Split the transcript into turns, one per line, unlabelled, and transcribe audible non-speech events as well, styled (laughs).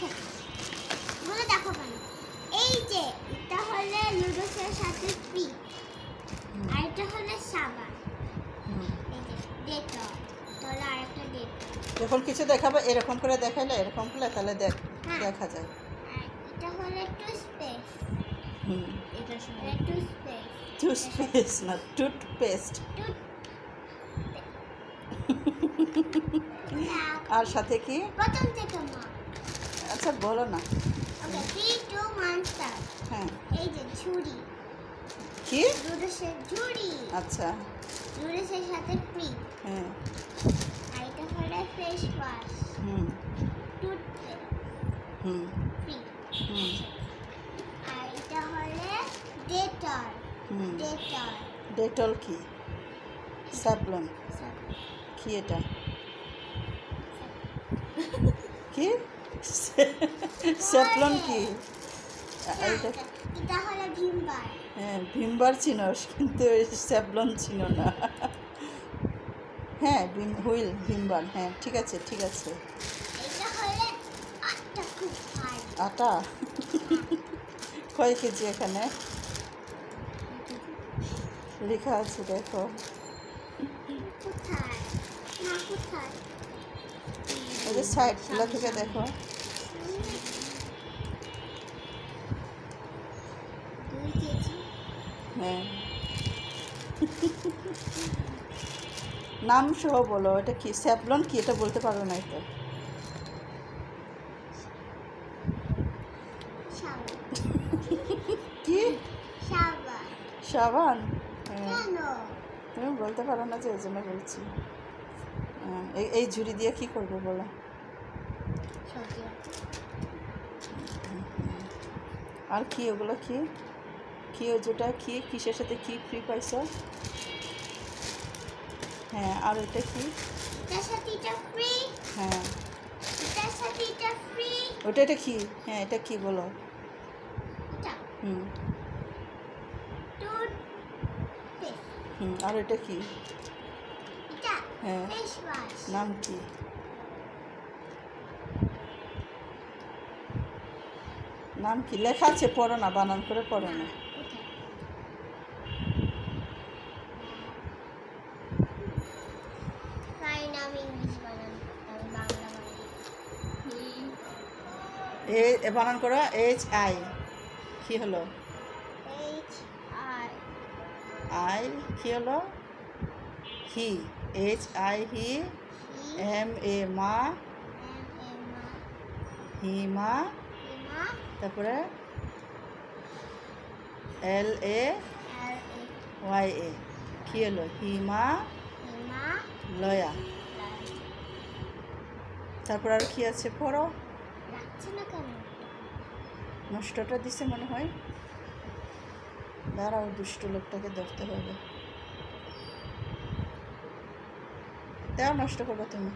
থাকে বলে দেখো কেন? এই যে এটা হলে লুডোসের সাথে ফ্রি আর এটা হলে সাবান।
হুম।
এই যে ডেটল তাহলে আরেকটা ডেটল
যখন কিছু দেখাবে এরকম করে দেখাইলে এরকম করলে তাহলে দেখ
হ্যাঁ।
দেখা যায়।
এটা হলে টুথপেস্ট
হুম।
এটা হলে টুথপেস্ট
টুথপেস্ট না টুথপেস্ট আর সাথে কি?
প্রথম থেকে মা।
আচ্ছা বলো না।
ওয়ান
হ্যাঁ।
এই যে ঝুড়ি
কি?
ঝুড়ি
আচ্ছা।
সাথে
হ্যাঁ।
আর এটা হলে ফেস ওয়াশ
হুম।
টুথপেস্ট
হুম।
ফ্রি
হুম।
আর এটা হলে ডেটল
হুম।
ডেটল।
ডেটল কি? স্যাপলন। কি এটা? কি? (laughs) স্যাপলন কি? হ্যাঁ ভিমবার চিনস কিন্তু স্যাপলন চিন না। হ্যাঁ ভিম হুইল ভিমবার হ্যাঁ ঠিক আছে ঠিক আছে। আটা? (laughs) কয় কেজি এখানে? লেখা আছে দেখো। যে সাইডগুলো থেকে দেখো। হ্যাঁ। নাম সহ বলো এটা কি স্যাপলন কি? এটা বলতে পারো না
এটা।
কি?
সাবান?
হ্যাঁ। তুমি বলতে পারো না যে ওই জন্য বলছি। হ্যাঁ, এই এই ঝুড়ি দিয়ে কি করবে বলো? আর কি ওগুলো কি? কি ওই যেটা কি? কিসের সাথে কি ফ্রি পাইছো? হ্যাঁ আর এটা কি হ্যাঁ। ওটা এটা কি? হ্যাঁ এটা কি বলো? হুম। হুম আর এটা কি? হ্যাঁ। নাম কি? নাম কি? লেখা আছে পড়ো না বানান করে পড়ো না। এ বানান করো এইচ আই কি হলো?
এইচ
আই কি হলো? হি এইচ আই হি এম এ মা
এম এম
হি মা
ইমা
তারপরে এল এ
এল
ওয়াই এ কি হলো হিমা লয়া। তারপর আর কি আছে পড়ো? নষ্টটা দিছে মনে হয়। দাঁড়াও দুষ্ট লোকটাকে ধরতে হবে। দেওয়া নষ্ট করব তুমি।